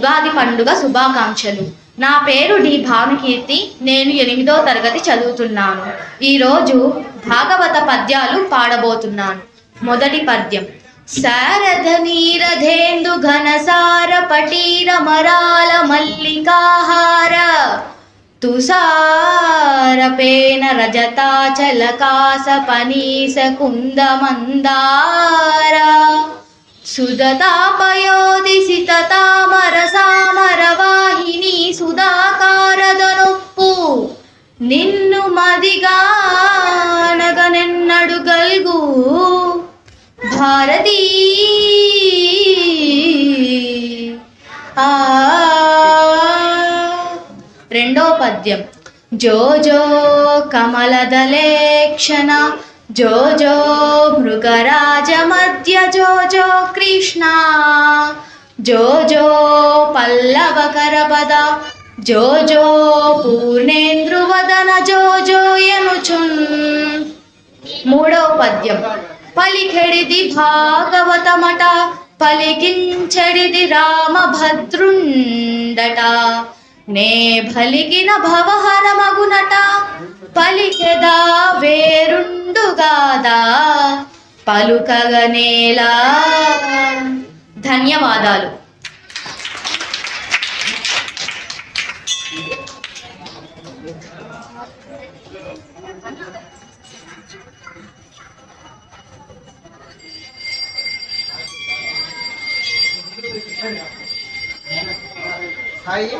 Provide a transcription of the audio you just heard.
ఉగాది పండుగ శుభాకాంక్షలు. నా పేరు డి భానుకీర్తి నేను ఎనిమిదో తరగతి చదువుతున్నాను. ఈరోజు భాగవత పద్యాలు పాడబోతున్నాను. మొదటి పద్యం. శారద నీరధేందు ఘనసార పటీర మరాల మల్లికాహార. తుషారపేన రజతాచలకాస పనీస కుందమందార. సుదతాపయోధి సితతామర సామర వాహిని సుధాకారదనొప్పు. నిన్ను మదిగానగనెన్నడు గల్గు భారతీ. రెండో పద్యం. జో జో కమలదలేక్షణ. జో జో మృగరాజ మధ్య జో జో కృష్ణ. జో జో పల్లవ కరపద జో జో పూర్ణేంద్రువదన జో జో యనుచున్. మూడవ పద్యం. పలికెడిది భాగవతమట పలికించడిది రామభద్రుండట నే భలికిన భవహరమగునట పలికెదా వేరుండుగాదా పలుకగనేలా. ధన్యవాదాలు. హాయ్.